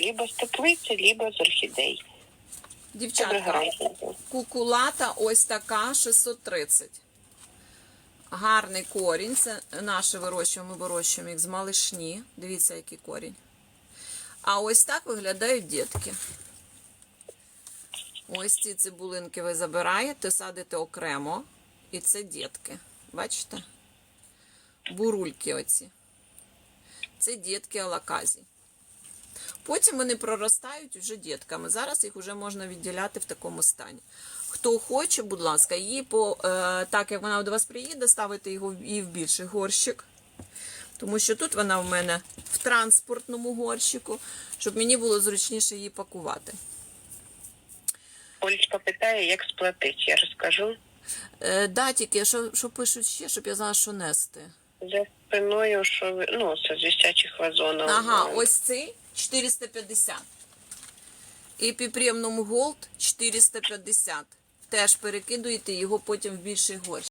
либо з теплиці, либо з орхідей. Це Дівчатка, кукулата ось така 630. Гарний корінь. Це наше вирощуємо, ми вирощуємо їх з малишні. Дивіться, який корінь. А ось так виглядають дітки. Ось ці цибулинки ви забираєте, садите окремо. І це дітки. Бачите? Бурульки оці. Це дітки алаказі. Потім вони проростають вже дітками. Зараз їх вже можна відділяти в такому стані. Хто хоче, будь ласка, її по е, так як вона до вас приїде, ставити його і в більший горщик. Тому що тут вона в мене в транспортному горщику, щоб мені було зручніше її пакувати. Олечка питає, як сплатити, я розкажу. Е, да, тільки що, що пишуть ще, щоб я знала, що нести. За спиною, що ну, це з висячих вазонів. Ага, ось цей 450. І піпрємному голд 450. Теж перекидуєте його потім в більший горщик.